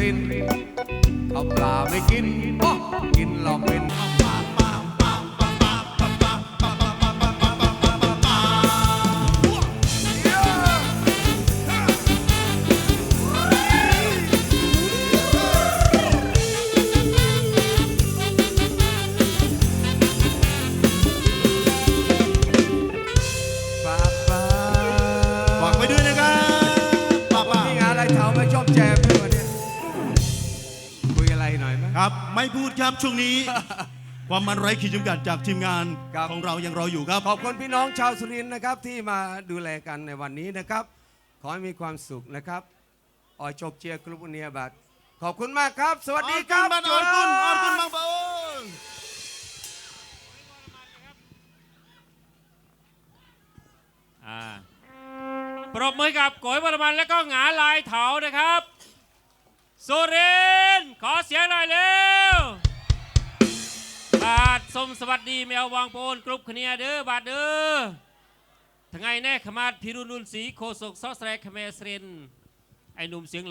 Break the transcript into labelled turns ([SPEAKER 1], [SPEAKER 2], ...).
[SPEAKER 1] ไม่กินโอ้กินเราเป็นป้าป้า
[SPEAKER 2] ฝากไว้ด้วยนะครับป้าป้า
[SPEAKER 1] นี่งานอะไรเท้าไม่ชอบแจมด้วยวะเนี่ยคุย
[SPEAKER 2] ครับ ไม่พูดครับช่วงนี้ ความมันไร้ขีดจำกัดจากทีมงาน
[SPEAKER 1] ครับ
[SPEAKER 2] ของเรายังรออยู่ครับ
[SPEAKER 1] ขอบคุณพี่น้องชาวสุรินทร์นะครับที่มาดูแลกันในวันนี้นะครับ ขอให้มีความสุขนะครับออยโชคเจียกรุ๊ปอุเนียบัตขอบคุณมากครับ สวัสดีครับ
[SPEAKER 2] ออกุนบ้านออกุนออกุนบางปะโอน
[SPEAKER 3] อ่าปรบมือกับโกยบรมันและก็หงาลายเถานะครับ สุรินทร์ ขอเสียงหน่อยเร็วบาทสมสวัสดีแมววางโปนกรุ๊ปคเนียเด้อบาทเด้อทั้งไงแน่ขมาดพิรุณุนศรีโคศกซอสแรกคเมสเรนไอหนุ่มเสียงหล่อ